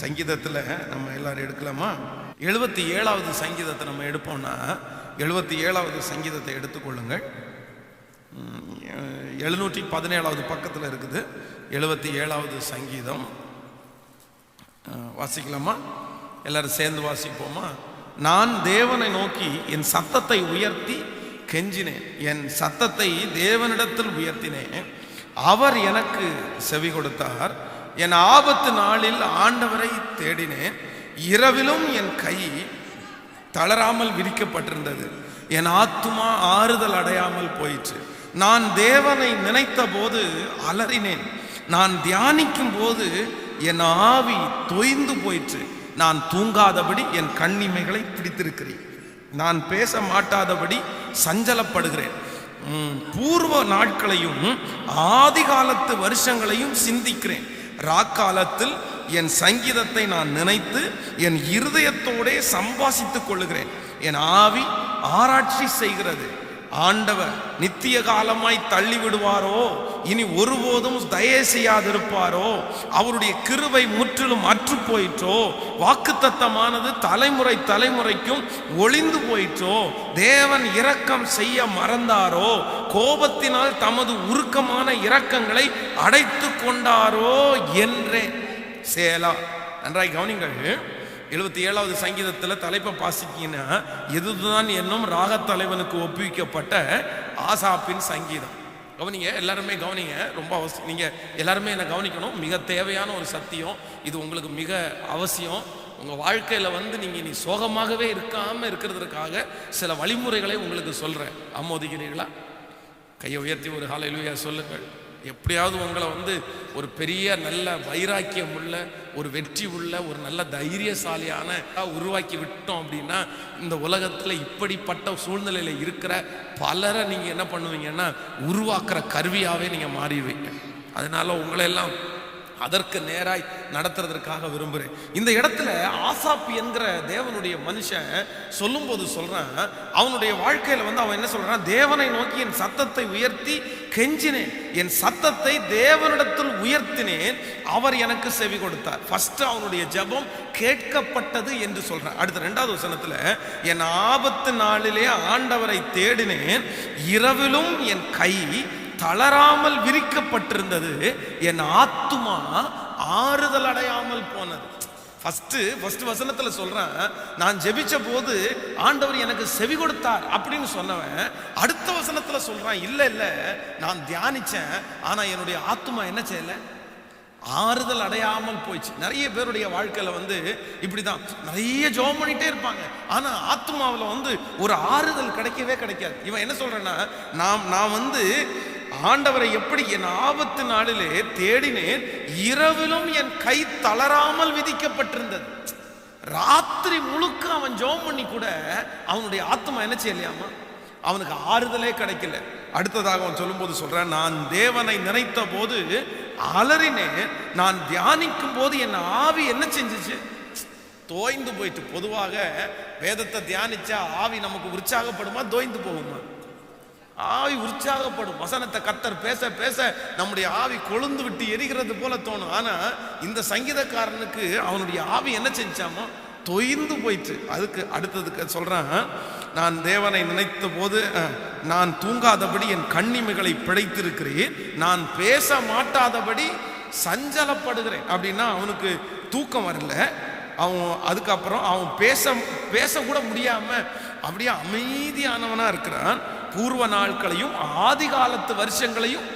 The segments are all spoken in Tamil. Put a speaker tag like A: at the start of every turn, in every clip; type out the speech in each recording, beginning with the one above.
A: சங்கீதத்தில் நம்ம எல்லாரும் எடுக்கலாமா? எழுபத்தி ஏழாவது சங்கீதத்தை நம்ம எடுப்போம்னா எழுபத்தி ஏழாவது சங்கீதத்தை எடுத்துக்கொள்ளுங்கள். எழுநூற்றி பதினேழாவது பக்கத்தில் இருக்குது எழுபத்தி ஏழாவது சங்கீதம். வாசிக்கலாமா? எல்லாரும் சேர்ந்து வாசிப்போமா? நான் தேவனை நோக்கி என் சத்தத்தை உயர்த்தி கெஞ்சினேன். என் சத்தத்தை தேவனிடத்தில் உயர்த்தினேன். அவர் எனக்கு செவி கொடுத்தார். என் ஆபத்து நாளில் ஆண்டவரை தேடினேன். இரவிலும் என் கை தளராமல் விரிக்கப்பட்டிருந்தது. என் ஆத்துமா ஆறுதல் அடையாமல் போயிற்று. நான் தேவனை நினைத்த போது அலறினேன். நான் தியானிக்கும் போது என் ஆவி தொய்ந்து போயிற்று. நான் தூங்காதபடி என் கண்ணிமைகளை பிடித்திருக்கிறேன். நான் பேச மாட்டாதபடி சஞ்சலப்படுகிறேன். பூர்வ நாட்களையும் ஆதிகாலத்து வருஷங்களையும் சிந்திக்கிறேன். ராக்காலத்தில் என் சங்கீதத்தை நான் நினைத்து என் இருதயத்தோடே சம்பாசித்துக் கொள்ளுகிறேன். என் ஆவி ஆராய்ச்சி செய்கிறது. ஆண்டவர் நித்திய காலமாய் தள்ளி விடுவாரோ இனி ஒருபோதும் தயவு செய்யாதிருப்பாரோ? அவருடைய கிருவை முற்றிலும் அற்று போயிற்றோ? வாக்குத்தத்தமானது தலைமுறை தலைமுறைக்கும் ஒளிந்து போயிற்றோ? தேவன் இரக்கம் செய்ய மறந்தாரோ? கோபத்தினால் தமது உருக்கமான இரக்கங்களை அடைத்து கொண்டாரோ? என்றே. சேலா. நன்றாய் கவனிங்கள். எழுபத்தி ஏழாவது சங்கீதத்தில் தலைப்பை பாசிக்கிங்கன்னா இதுதான் என்னும் ராகத் தலைவனுக்கு ஒப்புவிக்கப்பட்ட ஆசாப்பின் சங்கீதம். கவனிங்க எல்லாருமே கவனிங்க ரொம்ப அவசியம் நீங்கள் எல்லாருமே என்னை கவனிக்கணும். மிக தேவையான ஒரு சத்தியம். இது உங்களுக்கு மிக அவசியம். உங்கள் வாழ்க்கையில் வந்து நீங்கள் நீ சோகமாகவே இருக்காமல் இருக்கிறதுக்காக சில வழிமுறைகளை உங்களுக்கு சொல்கிறேன் ஆமோதிக்கிறீர்களா? கையை உயர்த்தி ஒரு ஹalleluya சொல்லுங்கள். எப்படியாவது உங்களை வந்து ஒரு பெரிய நல்ல வைராக்கியம் உள்ள ஒரு வெற்றி உள்ள ஒரு நல்ல தைரியசாலியான உருவாக்கி விட்டோம் அப்படின்னா இந்த உலகத்தில் இப்படிப்பட்ட சூழ்நிலையில் இருக்கிற பலரை நீங்கள் என்ன பண்ணுவீங்கன்னா உருவாக்குற கருவியாகவே நீங்கள் மாறிடுவீங்க. அதனால உங்களை எல்லாம் அதற்கு நேராய் நடத்துறதற்காக விரும்புகிறேன் இந்த இடத்துல ஆசாப் என்கிற தேவனுடைய மனுஷன் சொல்லும்போது சொல்றான் அவனுடைய வாழ்க்கையில வந்து அவன் என்ன சொல்றான்? தேவனை நோக்கி என் சத்தத்தை உயர்த்தி கெஞ்சினேன். என் சத்தத்தை தேவனிடத்தில் உயர்த்தினேன். அவர் எனக்கு செவி கொடுத்தார். ஃபர்ஸ்ட் அவனுடைய ஜெபம் கேட்கப்பட்டது என்று சொல்றான். அடுத்த ரெண்டாவது வசனத்துல என் ஆபத்து நாளிலே ஆண்டவரை தேடினேன். இரவிலும் என் கை தளராமல் விரிக்கப்பட்டிருந்தது. என் ஆத்துமா ஆறுதல் அடையாமல் போனது. ஃபஸ்ட்டு ஃபர்ஸ்ட் வசனத்தில் சொல்கிறேன் நான் ஜெபிச்ச போது ஆண்டவர் எனக்கு செவி கொடுத்தார் அப்படின்னு சொன்னவன் அடுத்த வசனத்தில் சொல்கிறான் இல்லை இல்லை நான் தியானிச்சேன் ஆனால் என்னுடைய ஆத்துமா என்ன செய்யல? ஆறுதல் அடையாமல் போயிடுச்சு. நிறைய பேருடைய வாழ்க்கையில் வந்து இப்படி தான் நிறைய ஜோம் பண்ணிகிட்டே இருப்பாங்க. ஆனால் ஆத்மாவில் வந்து ஒரு ஆறுதல் கிடைக்கவே கிடைக்காது. இவன் என்ன சொல்கிறேன்னா நான் நான் வந்து ஆண்டவரை எப்படி என் ஆபத்து நாளிலே தேடினேன் இரவிலும் என் கை தளராமல் விதிக்கப்பட்டிருந்தது. ராத்திரி முழுக்க அவன் ஜோம் பண்ணி கூட அவனுடைய ஆத்மா என்ன செய்யலையாமா அவனுக்கு ஆறுதலே கிடைக்கல. அடுத்ததாக அவன் சொல்லும்போது சொல்றான் நான் தேவனை நினைத்த போது அலறினேன் நான் தியானிக்கும் போது என் ஆவி என்ன செஞ்சிச்சு? தோய்ந்து போயிட்டு. பொதுவாக வேதத்தை தியானிச்சா ஆவி நமக்கு உற்சாகப்படுமா? தோய்ந்து போகுமா? ஆவி உற்சாகப்படும். வசனத்தை கத்தர் பேச பேச நம்முடைய ஆவி கொழுந்து விட்டு எரிகிறது போல தோணும். ஆனா இந்த சங்கீதக்காரனுக்கு அவனுடைய ஆவி என்ன செஞ்சாமோ தொய்ந்து போயிட்டு அதுக்கு அடுத்ததுக்கு சொல்றான். நான் தேவனை நினைத்த போது நான் தூங்காதபடி என் கண்ணிமைகளை பிழைத்திருக்கிறேன். நான் பேச மாட்டாதபடி சஞ்சலப்படுகிறேன். அப்படின்னா அவனுக்கு தூக்கம் வரல. அவன் அதுக்கப்புறம் அவன் பேச பேசக்கூட முடியாம அப்படியே அமைதியானவனா இருக்கிறான். பூர்வ நாட்களையும் ஆதி காலத்து வருஷங்களையும்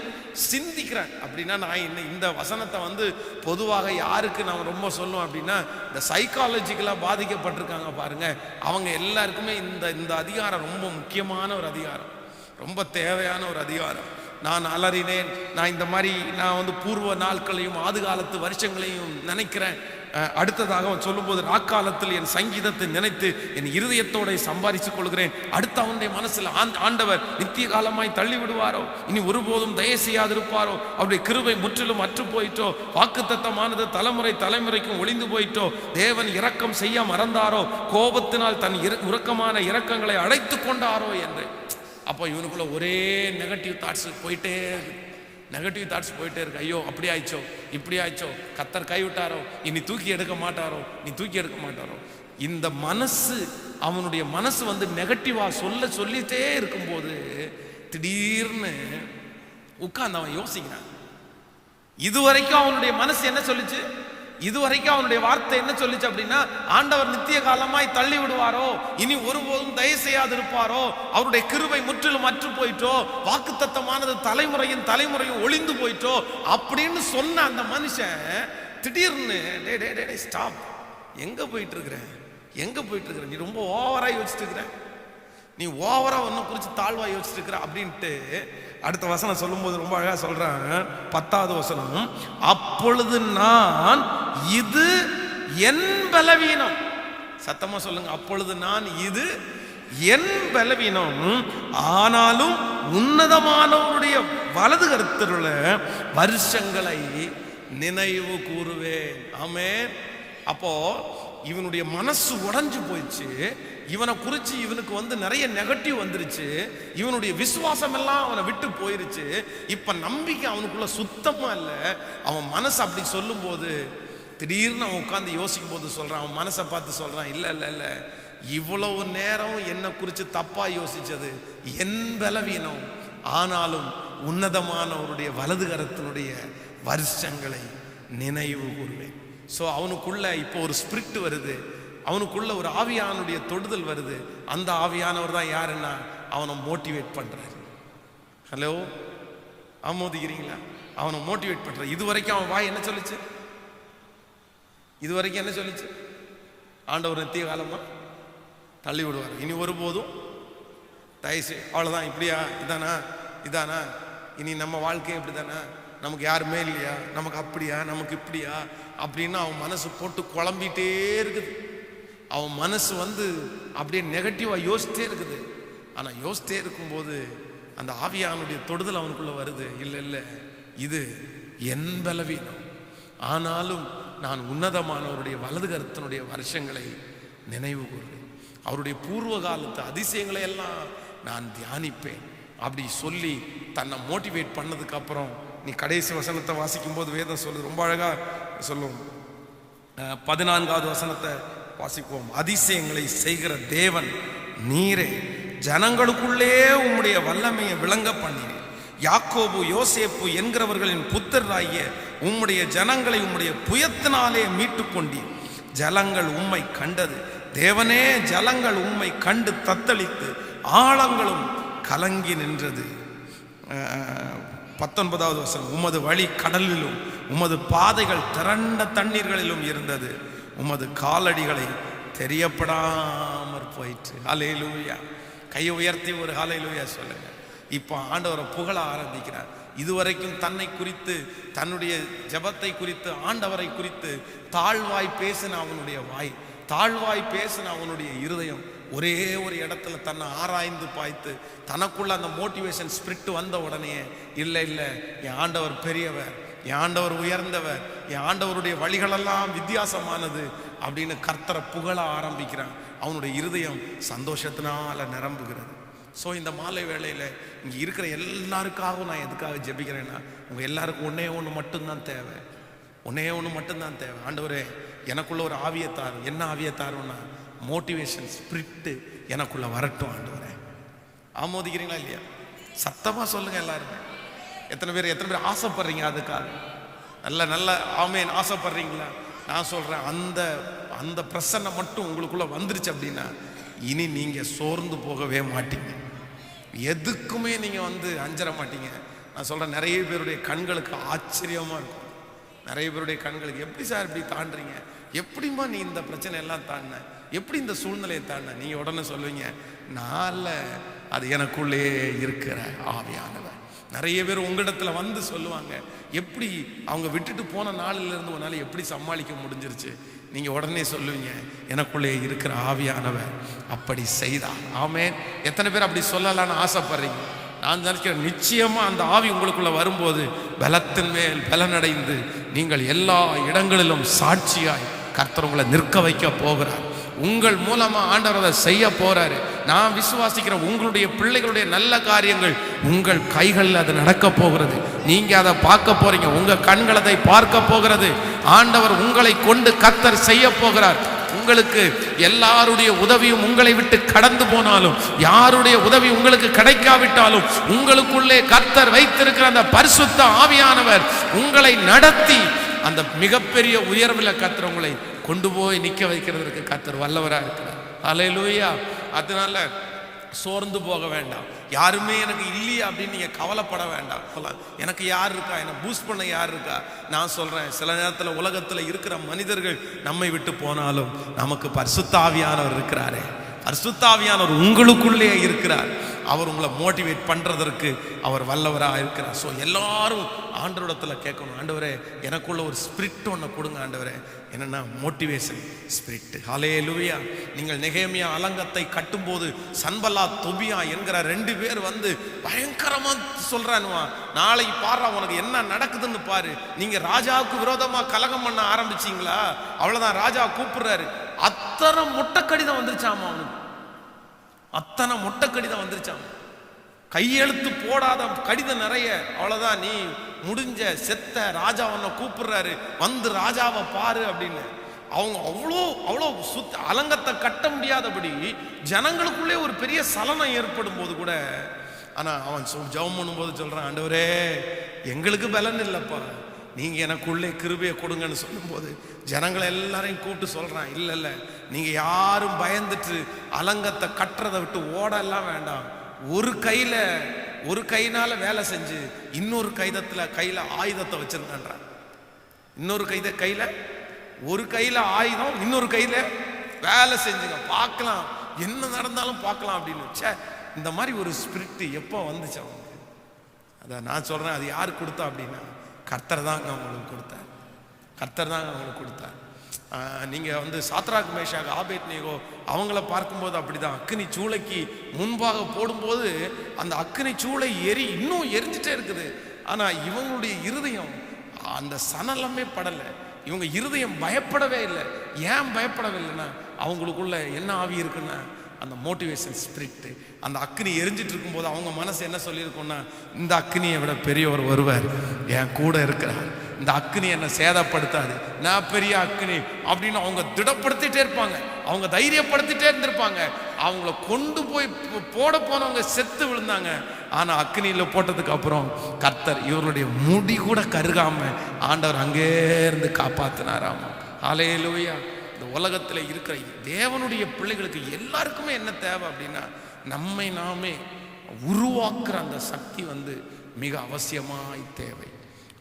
A: சிந்திக்கிறேன். அப்படின்னா நான் இந்த இந்த வசனத்தை வந்து பொதுவாக யாருக்கு நான் ரொம்ப சொல்லுவோம் அப்படின்னா இந்த சைக்காலஜிக்கலாக பாதிக்கப்பட்டிருக்காங்க பாருங்க. அவங்க எல்லாருக்குமே இந்த இந்த அதிகாரம் ரொம்ப முக்கியமான ஒரு அதிகாரம். ரொம்ப தேவையான ஒரு அதிகாரம். நான் அலறினேன். நான் இந்த மாதிரி நான் வந்து பூர்வ நாட்களையும் ஆது காலத்து வருஷங்களையும் நினைக்கிறேன். அடுத்ததாக அவன் சொல்லும்போது ராக்காலத்தில் என் சங்கீதத்தை நினைத்து என் இருதயத்தோட சம்பாதிச்சு கொள்கிறேன். அடுத்த அவனுடைய மனசில் ஆண்டவர் நித்திய காலமாய் தள்ளி விடுவாரோ இனி ஒருபோதும் தயை செய்யாதிருப்பாரோ அவருடைய கிருபை முற்றிலும் அற்று போயிட்டோ? வாக்குத்தத்தமானது தலைமுறை தலைமுறைக்கும் ஒளிந்து போயிட்டோ? தேவன் இரக்கம் செய்ய மறந்தாரோ? கோபத்தினால் தன் உறக்கமான இரக்கங்களை அழைத்து கொண்டாரோ? என்று. அப்போ இவனுக்குள்ள ஒரே நெகட்டிவ் தாட்ஸ் போயிட்டே நெகட்டிவ் தாட்ஸ் போயிட்டே இருக்கு. ஐயோ அப்படி ஆயிடுச்சோ இப்படி ஆயிச்சோ கத்தர் கைவிட்டாரோ இனி தூக்கி எடுக்க மாட்டாரோ நீ தூக்கி எடுக்க மாட்டாரோ. இந்த மனசு அவனுடைய மனசு வந்து நெகட்டிவாக சொல்ல சொல்லிட்டே இருக்கும்போது திடீர்னு உட்கார்ந்து அவன் யோசிக்கிறான். இதுவரைக்கும் அவனுடைய மனசு என்ன சொல்லுச்சு? இதுவரைக்கும் அவனுடைய வார்த்தை என்ன சொல்லிச்சு அப்படின்னா ஆண்டவர் நித்திய காலமாய் தள்ளி விடுவாரோ இனி ஒருபோதும் தயவு செய்யாது இருப்பாரோ அவருடைய கிருவை முற்றிலும் அற்று போயிட்டோ? வாக்குத்தத்தமானது தலைமுறையின் தலைமுறையும் ஒளிந்து போயிட்டோ? அப்படின்னு சொன்ன அந்த மனுஷன் திடீர்னு டே டே டே டே ஸ்டாப் எங்க போயிட்டு இருக்கிற எங்க போயிட்டு இருக்கிற நீ ரொம்ப ஓவரா யோசிச்சுட்டு இருக்கிற நீ ஓவரா ஒன்னும் குறித்து தாழ்வா யோசிச்சுட்டு இருக்கிற அப்படின்ட்டு அடுத்த வசனம் சொல்லும்போது ரொம்ப அழகா சொல்றான். பத்தாவது வசனம் அப்பொழுது நான் இது என் பலவீனம். சத்தமா சொல்லுங்க அப்பொழுது நான் இது என் பலவீனம். ஆனாலும் உன்னதமானவருடைய வலது கருத்துள்ள வருஷங்களை நினைவு கூறுவேன். ஆமே அப்போ இவனுடைய மனசு உடஞ்சு போயிடுச்சு. இவனை குறித்து இவனுக்கு வந்து நிறைய நெகட்டிவ் வந்துருச்சு. இவனுடைய விசுவாசம் எல்லாம் அவனை விட்டு போயிருச்சு. இப்போ நம்பிக்கை அவனுக்குள்ள சுத்தமாக இல்லை. அவன் மனசு அப்படி சொல்லும்போது திடீர்னு அவன் உட்காந்து யோசிக்கும் போது சொல்கிறான் அவன் மனசை பார்த்து சொல்கிறான் இல்லை இல்லை இல்லை. இவ்வளவு நேரம் என்னை குறித்து தப்பாக யோசித்தது என் பலவீனம். ஆனாலும் உன்னதமானவருடைய வலது கரத்தினுடைய வருஷங்களை நினைவு கூறுவேன் ஸோ அவனுக்குள்ள இப்போ ஒரு ஸ்பிரிட் வருது. அவனுக்குள்ள ஒரு ஆவியானுடைய தொடுதல் வருது. அந்த ஆவியானவர் தான் யாருன்னா அவனை மோட்டிவேட் பண்ணுறாரு ஹலோ ஆமோதிக்கிறீங்களா? அவனை மோட்டிவேட் பண்ணுறேன் இது வரைக்கும் அவன் வாய் என்ன சொல்லிச்சு? இது வரைக்கும் என்ன சொல்லிச்சு? ஆண்டவர் நித்திய காலமா? தள்ளி விடுவார். இனி ஒருபோதும் தயசு அவ்வளோதான் இப்படியா? இதானா? இதானா? இனி நம்ம வாழ்க்கை இப்படி தானா நமக்கு யாருமே இல்லையா நமக்கு அப்படியா? நமக்கு இப்படியா? அப்படின்னு அவன் மனசு போட்டு குழம்பிட்டே இருக்குது. அவன் மனசு வந்து அப்படியே நெகட்டிவாக யோசிச்சிட்டே இருக்குது. ஆனால் யோசிச்சிட்டே இருக்கும்போது அந்த ஆவியானுடைய தொடுதல் அவனுக்குள்ளே வருது. இல்லை இல்லை. இது என் பலவீனம் ஆனாலும் நான் உன்னதமானவருடைய வலது கருத்தினுடைய வருஷங்களை நினைவு கூறுவேன் அவருடைய பூர்வ காலத்து அதிசயங்களை எல்லாம் நான் தியானிப்பேன். அப்படி சொல்லி தன்னை மோட்டிவேட் பண்ணதுக்கு அப்புறம் நீ கடைசி வசனத்தை வாசிக்கும் போது வேதம் சொல்லு ரொம்ப அழகா சொல்லும். பதினான்காவது வசனத்தை வாசிப்போம் அதிசயங்களை செய்கிற தேவன் நீரே. ஜனங்களுக்குள்ளே உம்முடைய வல்லமையை விளங்க பண்ணினீர். யாக்கோபு யோசேப்பு என்கிறவர்களின் புத்தராகிய உம்முடைய ஜனங்களை உம்முடைய புயத்தினாலே மீட்டு கொண்டீர் ஜலங்கள் உம்மை கண்டது. தேவனே ஜலங்கள் உம்மை கண்டு தத்தளித்து ஆழங்களும் கலங்கி நின்றது. பத்தொன்பதாவது வசனம். உமது வழி கடலிலும் உமது பாதைகள் திரண்ட தண்ணீர்களிலும் இருந்தது. உமது காலடிகளை தெரியப்படாமற் போயிற்று. ஹalleluya. கையை உயர்த்தி ஒரு ஹalleluya சொல்லுங்கள் இப்போ ஆண்டவரை புகழ ஆரம்பிக்கிறார். இதுவரைக்கும் தன்னை குறித்து தன்னுடைய ஜெபத்தை குறித்து ஆண்டவரை குறித்து தாழ்வாய் பேசின அவனுடைய வாய் தாழ்வாய் பேசின அவனுடைய இருதயம் ஒரே ஒரு இடத்துல தன்னை ஆராய்ந்து பாய்த்து தனக்குள்ள அந்த மோட்டிவேஷன் ஸ்பிரிட் வந்த உடனே இல்லை இல்லை என் ஆண்டவர் பெரியவர் என் ஆண்டவர் உயர்ந்தவர் என் ஆண்டவருடைய வழிகளெல்லாம் வித்தியாசமானது அப்படின்னு கர்த்தரை புகழ ஆரம்பிக்கிறான் அவனுடைய இருதயம் சந்தோஷத்தினால நிரம்புகிறது. ஸோ இந்த மாலை வேளையில் இங்கே இருக்கிற எல்லாருக்காகவும் நான் எதுக்காக ஜெபிக்கிறேன்னா உங்கள் எல்லாருக்கும் ஒன்றே ஒன்று மட்டும்தான் தேவை. ஒன்றே ஒன்று மட்டும்தான் தேவை. ஆண்டவரே எனக்குள்ள ஒரு ஆவியை தாரும் என்ன ஆவியை தாரும்னா மோட்டிவேஷன் ஸ்பிரிட்டு எனக்குள்ளே வரட்டும் ஆண்டவரே. ஆமோதிக்கிறீங்களா இல்லையா? சத்தமாக சொல்லுங்கள் எல்லாருமே. எத்தனை பேர் எத்தனை பேர் ஆசைப்படுறீங்க அதுக்காக? நல்ல நல்ல ஆமேன் ஆசைப்படுறீங்களா? நான் சொல்கிறேன் அந்த அந்த பிரசன்னம் மட்டும் உங்களுக்குள்ளே வந்துருச்சு அப்படின்னா இனி நீங்கள் சோர்ந்து போகவே மாட்டீங்க. எதுக்குமே நீங்கள் வந்து அஞ்சர மாட்டீங்க. நான் சொல்கிறேன் நிறைய பேருடைய கண்களுக்கு ஆச்சரியமாக இருக்கும். நிறைய பேருடைய கண்களுக்கு எப்படி சார் இப்படி தாண்டுறீங்க? எப்படிம்மா நீ இந்த பிரச்சனை எல்லாம் தாண்டின எப்படி இந்த சூழ்நிலையை தாண்டின நீங்கள் உடனே சொல்லுவீங்க நான்ல அது எனக்குள்ளே இருக்கிற ஆவியானவர். நிறைய பேர் உங்களிடத்துல வந்து சொல்லுவாங்க எப்படி அவங்க விட்டுட்டு போன நாளில இருந்து உன்னால எப்படி சமாளிக்க முடிஞ்சிருச்சு? நீங்க உடனே சொல்லுவீங்க எனக்குள்ளே இருக்கிற ஆவியானவர் அப்படி செய்தார். ஆமே எத்தனை பேர் அப்படி சொல்லலான்னு ஆசைப்படுறீங்க? நான் நினைக்கிறேன் நிச்சயமா அந்த ஆவி உங்களுக்குள்ள வரும்போது பலத்தின் மேல் பலனடைந்து நீங்கள் எல்லா இடங்களிலும் சாட்சியாய் கர்த்தர் உங்களை நிற்க வைக்க போகிறார். உங்கள் மூலமா ஆண்டவர் அதை செய்ய போறாரு. நான் விசுவாசிக்கிற உங்களுடைய பிள்ளைகளுடைய நல்ல காரியங்கள் உங்கள் கைகளில் அது நடக்க போகிறது. நீங்க அதை பார்க்க போறீங்க. உங்க கண்கள் அதை பார்க்க போகிறது. ஆண்டவர் உங்களை கொண்டு கத்தர் செய்ய போகிறார். உங்களுக்கு எல்லாருடைய உதவியும் உங்களை விட்டு கடந்து போனாலும் யாருடைய உதவி உங்களுக்கு கிடைக்காவிட்டாலும் உங்களுக்குள்ளே கர்த்தர் வைத்திருக்கிற அந்த பரிசுத்த ஆவியானவர் உங்களை நடத்தி அந்த மிகப்பெரிய உயர்வில் கர்த்தர் உங்களை கொண்டு போய் நிற்க வைக்கிறதுக்கு கர்த்தர் வல்லவராக இருக்கிறார். அலையிலூயா அதனால சோர்ந்து போக வேண்டாம். யாருமே எனக்கு இல்லையா அப்படின்னு நீங்கள் கவலைப்பட வேண்டாம். சொல்லலாம், எனக்கு யார் இருக்கா? என்னை பூஸ்ட் பண்ண யார் இருக்கா? நான் சொல்கிறேன் சில நேரத்தில் உலகத்தில் இருக்கிற மனிதர்கள் நம்மை விட்டு போனாலும் நமக்கு பரிசுத்தாவியானவர் இருக்கிறாரே. அர்சுத்தாவியானவர் உங்களுக்குள்ளே இருக்கிறார். அவர் உங்களை மோட்டிவேட் பண்ணுறதற்கு அவர் வல்லவராக இருக்கிறார். ஸோ எல்லாரும் ஆண்டவரிடத்தில் கேட்கணும். ஆண்டவரே எனக்குள்ள ஒரு ஸ்பிரிட் ஒன்று கொடுங்க ஆண்டவரே. என்னென்னா மோட்டிவேஷன் ஸ்பிரிட் ஹலே லுவியா நீங்கள் நிகேமியா அலங்கத்தை கட்டும்போது சன்பல்லா தொபியா என்கிற ரெண்டு பேர் வந்து பயங்கரமாக சொல்கிறானுவா நாளைக்கு பாரு உனக்கு என்ன நடக்குதுன்னு பாரு. நீங்கள் ராஜாவுக்கு விரோதமாக கலகம் பண்ண ஆரம்பிச்சீங்களா? அவ்வளோதான் ராஜா கூப்பிடுறாரு. அத்தனை முட்டை கடிதம் வந்துருச்சாமா அவனுக்கு? அத்தனை முட்டை கடிதம் வந்துருச்சாம் கையெழுத்து போடாத கடிதம் நிறைய. அவ்வளோதான் நீ முடிஞ்ச செத்த ராஜா உன்னை கூப்பிடுறாரு. வந்து ராஜாவை பாரு அப்படின்னு. அவங்க அவ்வளோ அவ்வளோ சுத்த அலங்கத்தை கட்ட முடியாதபடி ஜனங்களுக்குள்ளே ஒரு பெரிய சலனம் ஏற்படும் போது கூட ஆனால் அவன் சொல் ஜெபம் பண்ணும்போது சொல்கிறான் ஆண்டவரே எங்களுக்கு பலன் இல்லைப்பா. நீங்கள் எனக்குள்ளே கிருபையை கொடுங்கன்னு சொல்லும்போது ஜனங்களை எல்லாரையும் கூப்பிட்டு சொல்கிறான் இல்லை இல்லை. நீங்கள் யாரும் பயந்துட்டு அலங்கத்தை கட்டுறதை விட்டு ஓடலாம் வேண்டாம். ஒரு கையில் ஒரு கையினால் வேலை செஞ்சு இன்னொரு கைதத்தில் கையில் ஆயுதத்தை வச்சிருக்கான்றான் இன்னொரு கைத கையில் ஒரு கையில் ஆயுதம் இன்னொரு கையில் வேலை செஞ்சுங்க. பார்க்கலாம். என்ன நடந்தாலும் பார்க்கலாம் அப்படின்னு. சே இந்த மாதிரி ஒரு ஸ்பிரிட் எப்போ வந்துச்சு அவனுக்கு? அதை நான் சொல்கிறேன் அது யார் கொடுத்தா அப்படின்னா கர்த்தர் தாங்க அவங்களுக்கு கொடுத்தார். கர்த்தர் தாங்க அவங்களுக்கு கொடுத்தார். நீங்கள் வந்து சாத்ராக் மேஷாக் ஆபேத் நீகோ அவங்கள பார்க்கும்போது அப்படிதான். அக்னி சூளைக்கு முன்பாக போடும்போது அந்த அக்னி சூளை எரி இன்னும் எரிஞ்சிட்டே இருக்குது. ஆனால் இவங்களுடைய இருதயம் அந்த சனலமே படலை. இவங்க இருதயம் பயப்படவே இல்லை. ஏன் பயப்படவில்லைன்னா அவங்களுக்குள்ள என்ன ஆவி இருக்குன்னா அந்த மோட்டிவேஷன் ஸ்பிரிட் அந்த அக்னி எரிஞ்சிட்டு இருக்கும்போது அவங்க மனசு என்ன சொல்லியிருக்கும்னா இந்த அக்னியை விட பெரியவர் வருவார் என் கூட இருக்கிறார். இந்த அக்னி என்னை சேதப்படுத்தாது. நான் பெரிய அக்னி அப்படின்னு அவங்க திடப்படுத்திட்டே இருப்பாங்க. அவங்க தைரியப்படுத்திட்டே இருந்திருப்பாங்க. அவங்கள கொண்டு போய் போட போனவங்க செத்து விழுந்தாங்க. ஆனால் அக்னியில் போட்டதுக்கு அப்புறம் கர்த்தர் இவருடைய முடி கூட கருகாம ஆண்டவர் அங்கே இருந்து காப்பாத்தினாராம். ஆலையிலூயா இந்த உலகத்தில் இருக்கிற தேவனுடைய பிள்ளைகளுக்கு எல்லாருக்குமே என்ன தேவை அப்படின்னா நம்மை நாமே உருவாக்குற அந்த சக்தி வந்து மிக அவசியமாய் தேவை.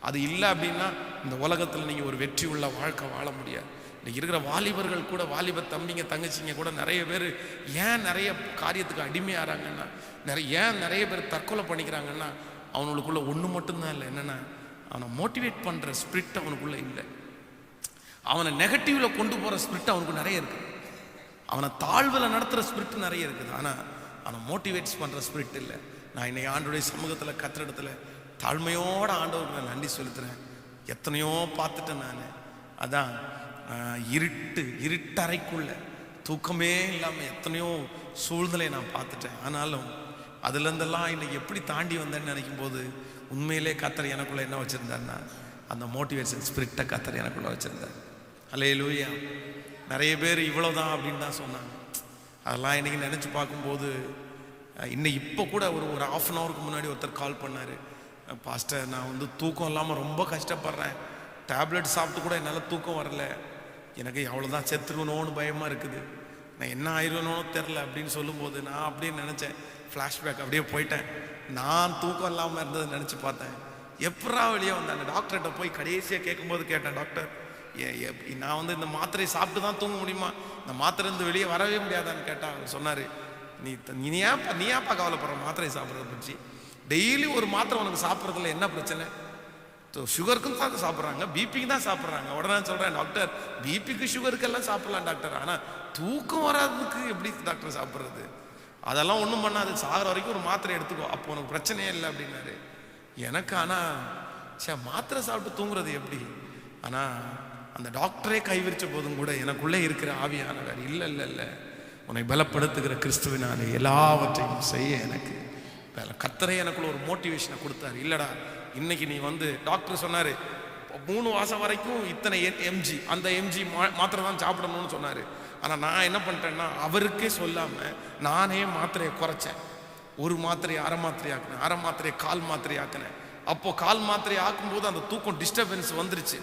A: அது இல்லை அப்படின்னா இந்த உலகத்தில் நீங்கள் ஒரு வெற்றி உள்ள வாழ்க்கை வாழ முடியாது. இன்னைக்கு இருக்கிற வாலிபர்கள் கூட வாலிப தம்பிங்க தங்கச்சிங்க கூட நிறைய பேர் ஏன் நிறைய காரியத்துக்கு அடிமையாகிறாங்கன்னா நிறைய ஏன் நிறைய பேர் தற்கொலை பண்ணிக்கிறாங்கன்னா அவனுக்குள்ள ஒன்று மட்டும்தான் இல்லை. என்னென்னா அவனை மோட்டிவேட் பண்ணுற ஸ்பிரிட் அவனுக்குள்ளே இல்லை. அவனை நெகட்டிவ்ல கொண்டு போற ஸ்பிரிட் அவனுக்கு நிறைய இருக்கு. அவனை தாழ்வில் நடத்துகிற ஸ்பிரிட் நிறைய இருக்குது. ஆனால் அவனை மோட்டிவேட்ஸ் பண்ணுற ஸ்பிரிட் இல்லை. நான் இன்னைக்கு ஆண்டுடைய சமூகத்தில் கத்திரிடத்தில் தாழ்மையோட ஆண்டவருக்கு நான் நன்றி செலுத்துகிறேன் எத்தனையோ பார்த்துட்டேன் நான். அதான் இருட்டு இருட்டறைக்குள்ள தூக்கமே இல்லாமல் எத்தனையோ சூழ்நிலையை நான் பார்த்துட்டேன். ஆனாலும் அதுலேருந்தெல்லாம் இன்னைக்கு எப்படி தாண்டி வந்தேன்னு நினைக்கும் போது உண்மையிலே கத்தர் எனக்குள்ளே என்ன வச்சுருந்தாருன்னா அந்த மோட்டிவேஷன் ஸ்பிரிட்டை கத்தர் எனக்குள்ளே வச்சுருந்தேன் அலே லூயா நிறைய பேர் இவ்வளோதான் அப்படின்னு தான் சொன்னாங்க. அதெல்லாம் இன்றைக்கி நினச்சி பார்க்கும்போது இன்னும் இப்போ கூட ஒரு ஒரு ஆஃப் அன் ஹவருக்கு முன்னாடி ஒருத்தர் கால் பண்ணார். பாஸ்டர் நான் வந்து தூக்கம் இல்லாமல் ரொம்ப கஷ்டப்படுறேன். டேப்லெட் சாப்பிட்டு கூட என்னால் தூக்கம் வரல. எனக்கு எவ்வளோதான் செத்துருவணும்னு பயமாக இருக்குது. நான் என்ன ஆயிருவனோ தெரில அப்படின்னு சொல்லும்போது நான் அப்படியே நினச்சேன். ஃப்ளாஷ்பேக் அப்படியே போயிட்டேன். நான் தூக்கம் இல்லாமல் இருந்ததை நினச்சி பார்த்தேன். எப்பரா வெளியே வந்தாங்க? டாக்டர்கிட்ட போய் கடைசியாக கேட்கும்போது கேட்டேன் டாக்டர் நான் வந்து இந்த மாத்திரையை சாப்பிட்டு தான் தூங்க முடியுமா? இந்த மாத்திரை இருந்து வெளியே வரவே முடியாதான்னு கேட்டால் அவர் சொன்னார் நீ த- நீ ஏன்ப்பா நீ ஏன்ப்பா கவலைப்படுற மாத்திரையை சாப்பிட்றத பற்றி? டெய்லி ஒரு மாத்திரை உனக்கு சாப்பிட்றதுல என்ன பிரச்சனை? ஸோ சுகருக்கும் தான் சாப்பிட்றாங்க பிபிக்கு தான் சாப்பிட்றாங்க. உடனே சொல்கிறேன் டாக்டர் பிபிக்கு சுகருக்கெல்லாம் சாப்பிட்லாம் டாக்டர். ஆனால் தூக்கம் வராததுக்கு எப்படி டாக்டர் சாப்பிட்றது? அதெல்லாம் ஒன்றும் பண்ணாது. சாகிற வரைக்கும் ஒரு மாத்திரை எடுத்துக்கோ. அப்போ உனக்கு பிரச்சனையே இல்லை அப்படின்னாரு. எனக்கு ஆனால் சே மாத்திரை சாப்பிட்டு தூங்குறது எப்படி? ஆனால் அந்த டாக்டரே கைவிரிச்ச போதும் கூட எனக்குள்ளே இருக்கிற ஆவியானவர் இல்லை இல்லை இல்லை. உன்னை பலப்படுத்துகிற கிறிஸ்துவினாலே எல்லாவற்றையும் செய்ய எனக்கு பல- எனக்குள்ள ஒரு மோட்டிவேஷனை கொடுத்தாரு. இல்லடா இன்னைக்கு நீ வந்து டாக்டர் சொன்னார் மூணு வாசம் வரைக்கும் இத்தனை எம்ஜி அந்த எம்ஜி மாத்திரை தான் சாப்பிடணும்னு சொன்னார். ஆனால் நான் என்ன பண்ணிட்டேன்னா அவருக்கே சொல்லாமல் நானே மாத்திரையை குறைச்சேன். ஒரு மாத்திரையை அரை மாத்திரை ஆக்கினேன் அரை மாத்திரையை கால் மாத்திரை ஆக்கினேன் அப்போ கால் மாத்திரை ஆக்கும்போது அந்த தூக்கம் டிஸ்டர்பன்ஸ் வந்துருச்சு.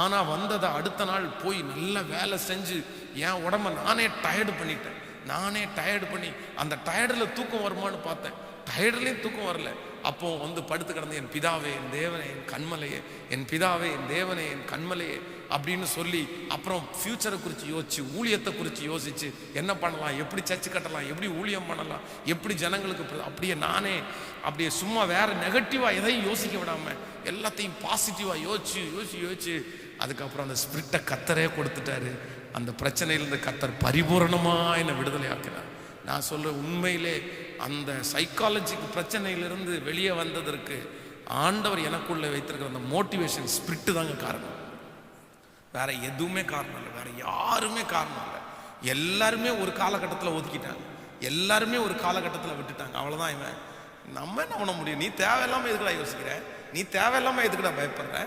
A: ஆனால் வந்ததை அடுத்த நாள் போய் நல்லா வேலை செஞ்சு என் உடம்ப நானே டயர்டு பண்ணிட்டேன். நானே டயர்டு பண்ணி அந்த டயர்டில் தூக்கம் வருமான்னு பார்த்தேன். டயர்ட்லேயும் தூக்கம் வரல. அப்போ வந்து படுத்து கிடந்து என் பிதாவே என் தேவனே என் கண்மலையே என் பிதாவே என் தேவனே என் கண்மலையே அப்படின்னு சொல்லி அப்புறம் ஃப்யூச்சரை குறித்து யோசிச்சு ஊழியத்தை குறித்து யோசிச்சு என்ன பண்ணலாம்? எப்படி சர்ச்சு கட்டலாம்? எப்படி ஊழியம் பண்ணலாம்? எப்படி ஜனங்களுக்கு அப்படியே நானே அப்படியே சும்மா வேற நெகட்டிவாக எதையும் யோசிக்க விடாமல் எல்லாத்தையும் பாசிட்டிவாக யோசிச்சு யோசிச்சு யோசிச்சு அதுக்கப்புறம் அந்த ஸ்பிரிட்டை கத்தரே கொடுத்துட்டாரு. அந்த பிரச்சனையிலிருந்து கத்தர் பரிபூர்ணமாக என்னை விடுதலை ஆக்கினார் நான் சொல்கிற உண்மையிலே அந்த சைக்காலஜிக்கு பிரச்சனையிலிருந்து வெளியே வந்ததற்கு ஆண்டவர் எனக்குள்ளே வைத்திருக்கிற அந்த மோட்டிவேஷன் ஸ்பிரிட்டு தாங்க காரணம். வேற எதுவுமே காரணம் இல்லை. வேற யாருமே காரணம் இல்லை. எல்லாருமே ஒரு காலகட்டத்தில் ஒதுக்கிட்டாங்க. எல்லாருமே ஒரு காலகட்டத்தில் விட்டுட்டாங்க. அவ்வளோதான் இவன். நம்ம என்ன பண்ண முடியும்? நீ தேவையில்லாமல் எதுக்குடா யோசிக்கிற? நீ தேவையில்லாமல் எதுக்குடா பயப்படுற?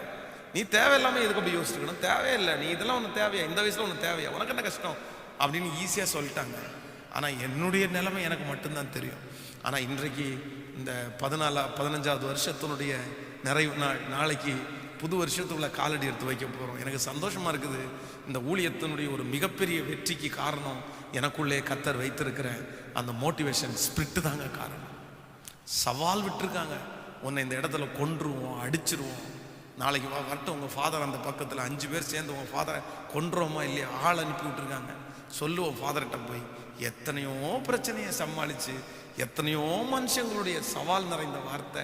A: நீ தேவையில்லாமல் எதுக்கு அப்படி யோசிச்சுக்கணும்? தேவையில்லை நீ இதெல்லாம் ஒன்று தேவையா? இந்த வயசில் ஒன்று தேவையா? உனக்கு என்ன கஷ்டம்? அப்படின்னு ஈஸியாக சொல்லிட்டாங்க. ஆனால் என்னுடைய நிலைமை எனக்கு மட்டும்தான் தெரியும். ஆனால் இன்றைக்கு இந்த பதினாலா பதினஞ்சாவது வருஷத்தினுடைய நிறைவு நாள் நாளைக்கு புது வருஷத்துக்குள்ள காலடி எடுத்து வைக்க போகிறோம் எனக்கு சந்தோஷமாக இருக்குது. இந்த ஊழியத்தினுடைய ஒரு மிகப்பெரிய வெற்றிக்கு காரணம் எனக்குள்ளே கத்தர் வைத்திருக்கிற அந்த மோட்டிவேஷன் ஸ்பிரிட்டு தாங்க காரணம். சவால் விட்டுருக்காங்க. உன்னை இந்த இடத்துல கொன்றுவோம் அடிச்சிருவோம். நாளைக்கு வா வரட்டும். உங்கள் ஃபாதர் அந்த பக்கத்தில் அஞ்சு பேர் சேர்ந்து உங்கள் ஃபாதரை கொன்றோமா இல்லையா? ஆள் அனுப்பி விட்டுருக்காங்க. சொல்லுவோம் ஃபாதர்கிட்ட போய். எத்தனையோ பிரச்சனையை சமாளித்து எத்தனையோ மனுஷங்களுடைய சவால் நிறைந்த வார்த்தை.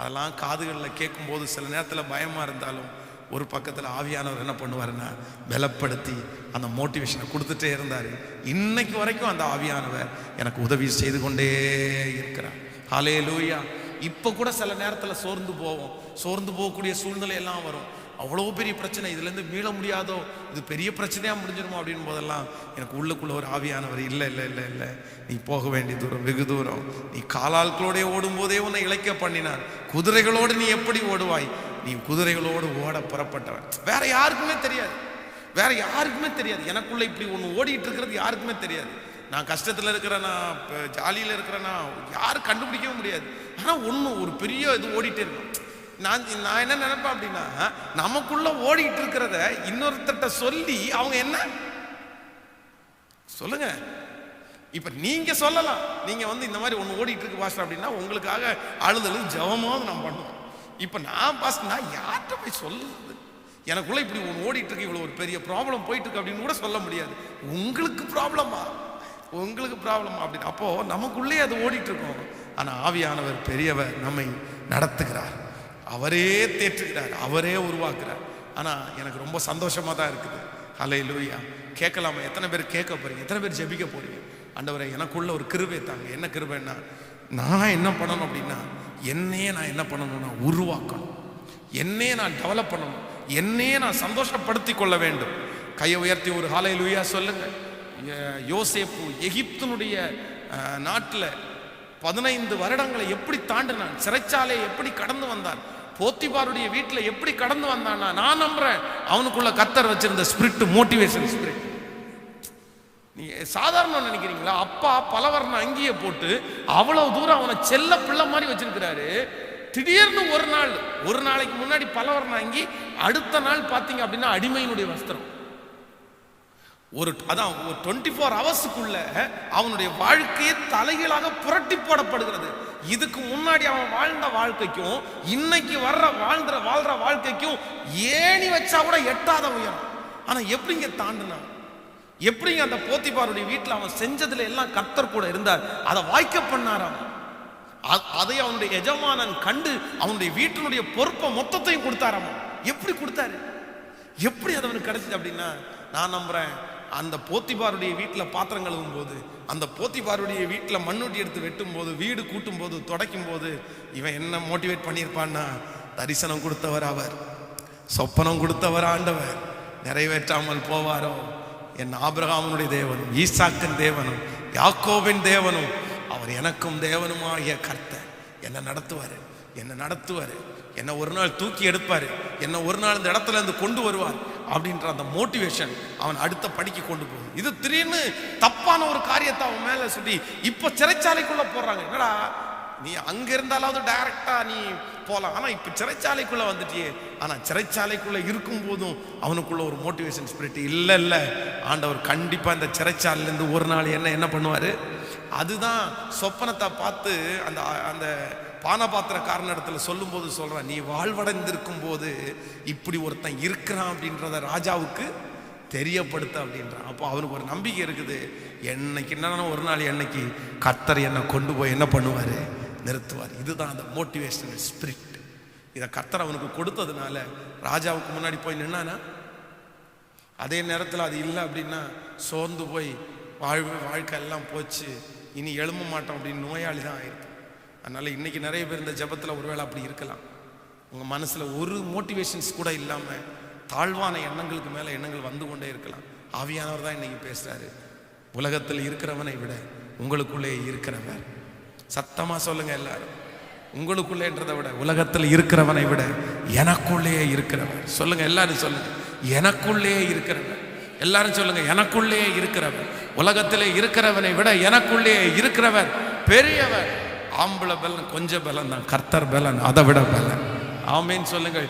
A: அதெல்லாம் காதுகளில் கேட்கும்போது சில நேரத்தில் பயமாக இருந்தாலும் ஒரு பக்கத்தில் ஆவியானவர் என்ன பண்ணுவாருன்னா பலப்படுத்தி அந்த மோட்டிவேஷனை கொடுத்துட்டே இருந்தார். இன்னைக்கு வரைக்கும் அந்த ஆவியானவர் எனக்கு உதவி செய்து கொண்டே இருக்கிறார். ஹாலே லூயா இப்போ கூட சில நேரத்தில் சோர்ந்து போவோம். சோர்ந்து போகக்கூடிய சூழ்நிலை எல்லாம் வரும். அவ்வளோ பெரிய பிரச்சனை. இதுலேருந்து மீள முடியாதோ? இது பெரிய பிரச்சனையாக முடிஞ்சிருமோ அப்படின்னு போதெல்லாம் எனக்கு உள்ளுக்குள்ள ஒரு ஆவியானவர் இல்லை இல்லை இல்லை இல்லை. நீ போக வேண்டிய தூரம் வெகு தூரம். நீ காலாட்களோடே ஓடும்போதே உன்னை இழைக்க பண்ணினார் குதிரைகளோடு நீ எப்படி ஓடுவாய்? நீ குதிரைகளோடு ஓட புறப்பட்டவன். வேற யாருக்குமே தெரியாது. வேற யாருக்குமே தெரியாது. எனக்குள்ள இப்படி ஒன்று ஓடிட்டு இருக்கிறது யாருக்குமே தெரியாது. நான் கஷ்டத்தில் இருக்கிறேனா? ஜாலியில் இருக்கிறேன்னா யாரும் கண்டுபிடிக்கவும் முடியாது. ஆனால் ஒன்று ஒரு பெரிய இது ஓடிட்டே இருக்கும். நான் நான் என்ன நினைப்பேன் அப்படின்னா நமக்குள்ள ஓடிட்டு இருக்கிறத இன்னொருத்தட்ட சொல்லி அவங்க என்ன? சொல்லுங்க. இப்ப நீங்க சொல்லலாம். நீங்க வந்து இந்த மாதிரி ஒன்று ஓடிட்டு இருக்கு பாஸ்டர் அப்படின்னா உங்களுக்காக அழுதழு ஜெபமாவது நான் பண்ணுவோம் இப்ப நான் பாஸ்டர் நான் யார்கிட்ட போய் சொல்லுது எனக்குள்ள இப்படி ஒன்று ஓடிட்டு இருக்கு இவ்வளோ ஒரு பெரிய ப்ராப்ளம் போயிட்டு இருக்கு அப்படின்னு கூட சொல்ல முடியாது. உங்களுக்கு ப்ராப்ளமா உங்களுக்கு ப்ராப்ளம் அப்படின்னு. அப்போது நமக்குள்ளே அது ஓடிட்டு இருக்கோம் ஆனால் ஆவியானவர் பெரியவர் நம்மை நடத்துகிறார். அவரே தேற்றுகிறார். அவரே உருவாக்குறார். ஆனால் எனக்கு ரொம்ப சந்தோஷமாக தான் இருக்குது. ஹலை லூயா கேட்கலாமா? எத்தனை பேர் கேட்க போகிறீங்க எத்தனை பேர் ஜெபிக்க போகிறீங்க அண்டவரை எனக்குள்ள ஒரு கிருபை தாங்க. என்ன கிருபைன்னா நான் என்ன பண்ணணும் அப்படின்னா என்னையே நான் என்ன பண்ணணும்னா உருவாக்கணும். என்னையே நான் டெவலப் பண்ணணும். என்னையே நான் சந்தோஷப்படுத்தி கொள்ள வேண்டும். கையை உயர்த்தி ஒரு ஹாலை லூயா சொல்லுங்கள் யோசேப்பு எகிப்தினுடைய நாட்டில் பதினைந்து வருடங்களை எப்படி தாண்டினான்? சிறைச்சாலையை எப்படி கடந்து வந்தான்? போத்திபாருடைய வீட்டில் எப்படி கடந்து வந்தானா? நான் நம்புறேன். அவனுக்குள்ள கத்தர் வச்சிருந்த ஸ்பிரிட் மோட்டிவேஷன் ஸ்பிரிட் நீங்க சாதாரண நினைக்கிறீங்களா? அப்பா பலவர்ண அங்கேயே போட்டு அவ்வளவு தூரம் அவனை செல்ல பிள்ளை மாதிரி வச்சிருக்கிறாரு. திடீர்னு ஒரு நாள் ஒரு நாளைக்கு முன்னாடி பலவர்ண அங்கி அடுத்த நாள் பார்த்தீங்க அப்படின்னா அடிமையினுடைய வஸ்திரம். ஒரு அதான் ஒரு டுவெண்ட்டி ஃபோர் ஹவர்ஸுக்குள்ள அவனுடைய வாழ்க்கையே தலைகீழாக புரட்டி போடப்படுகிறது. இதுக்கு முன்னாடி அவன் வாழ்ந்த வாழ்க்கைக்கும் இன்னைக்கு வர்ற வாழ்ந்துற வாழ்ற வாழ்க்கைக்கும் ஏணி வச்சா கூட எட்டாத உயரம். ஆனா எப்படிங்க தாண்டினான்? எப்படிங்க அந்த போத்திபாருடைய வீட்டில் அவன் செஞ்சதுல எல்லாம் கத்தர் கூட இருந்தார்? அதை வாய்க்க பண்ணாராம் அவன். அதை அவனுடைய எஜமானன் கண்டு அவனுடைய வீட்டினுடைய பொறுப்பை மொத்தத்தையும் கொடுத்தாராமா எப்படி கொடுத்தாரு? எப்படி அது அவனுக்கு கிடைச்சது அப்படின்னா நான் நம்புறேன் அந்த போத்திபாருடைய வீட்டில் பாத்திரம் கழுவும் போது அந்த போத்திபாருடைய வீட்டில் மண்ணுட்டி எடுத்து வெட்டும் போது வீடு கூட்டும் போது துடைக்கும் போது இவன் என்ன மோட்டிவேட் பண்ணியிருப்பான்னா தரிசனம் கொடுத்தவர் அவர் சொப்பனம் கொடுத்தவர் ஆண்டவர் நிறைவேற்றாமல் போவாரோ? என் ஆபிரகாமனுடைய தேவனும் ஈசாக்கின் தேவனும் யாக்கோவின் தேவனும் அவர் எனக்கும் தேவனுமாகிய கர்த்தர் என்னை நடத்துவார் என்னை நடத்துவார் என்னை ஒரு நாள் தூக்கி எடுப்பார் என்னை ஒரு நாள் இந்த இடத்துல இருந்து கொண்டு வருவார் அப்படின்ற அந்த மோட்டிவேஷன் அவன் அடுத்த படிக்கு கொண்டு போகுது. இது திடீர்னு தப்பான ஒரு காரியத்தை அவன் மேலே சொல்லி இப்போ சிறைச்சாலைக்குள்ள போடுறாங்க. என்னடா நீ அங்க இருந்தாலாவது டைரக்டா நீ போகலாம் ஆனா இப்ப சிறைச்சாலைக்குள்ள வந்துட்டியே. ஆனா சிறைச்சாலைக்குள்ள இருக்கும் போதும் அவனுக்குள்ள ஒரு மோட்டிவேஷன் ஸ்பிரிட் இல்ல இல்ல. ஆண்டவர் கண்டிப்பா இந்த சிறைச்சாலையில இருந்து ஒரு நாள் என்ன என்ன பண்ணுவாரு? அதுதான் சொப்பனத்தை பார்த்து அந்த அந்த பானபாத்திரக்காரன் இடத்துல சொல்லும்போது சொல்கிறான் நீ வாழ்வடைந்திருக்கும் போது இப்படி ஒருத்தன் இருக்கிறான் அப்படின்றத ராஜாவுக்கு தெரியப்படுத்த அப்படின்றான் அப்போ அவனுக்கு ஒரு நம்பிக்கை இருக்குது. என்னைக்கு என்னன்னா ஒரு நாள் என்னைக்கு கர்த்தர் என்னை கொண்டு போய் என்ன பண்ணுவார்? நிறுத்துவார். இதுதான் அந்த மோட்டிவேஷனல் ஸ்பிரிட் இதை கர்த்தர் அவனுக்கு கொடுத்ததுனால ராஜாவுக்கு முன்னாடி போய் நின்னானா? அதே நேரத்தில் அது இல்லை அப்படின்னா சோர்ந்து போய் வாழ்வு வாழ்க்கை எல்லாம் போச்சு. இனி எழும்ப மாட்டோம் அப்படின்னு நோயாளி தான் ஆயிருக்கு. அதனால இன்னைக்கு நிறைய பேர் இந்த ஜெபத்தில் ஒருவேளை அப்படி இருக்கலாம். உங்கள் மனசில் ஒரு மோட்டிவேஷன்ஸ் கூட இல்லாமல் தாழ்வான எண்ணங்களுக்கு மேலே எண்ணங்கள் வந்து கொண்டே இருக்கலாம். ஆவியானவர் தான் இன்றைக்கி பேசுகிறாரு உலகத்தில் இருக்கிறவனை விட உங்களுக்குள்ளே இருக்கிறவர். சத்தமாக சொல்லுங்கள் எல்லாரும். உங்களுக்குள்ளேன்றதை விட உலகத்தில் இருக்கிறவனை விட எனக்குள்ளே இருக்கிறவர். சொல்லுங்கள் எல்லாரும் சொல்லுங்கள் எனக்குள்ளே இருக்கிறவர். எல்லாரும் சொல்லுங்கள் எனக்குள்ளே இருக்கிறவர். உலகத்திலே இருக்கிறவனை விட எனக்குள்ளே இருக்கிறவர். பெரியவர். ஆம்பளை பலன் கொஞ்சம் பலன் தான். கர்த்தர் பலன் அதை விட பலன். ஆமீன் சொல்லுங்கள்.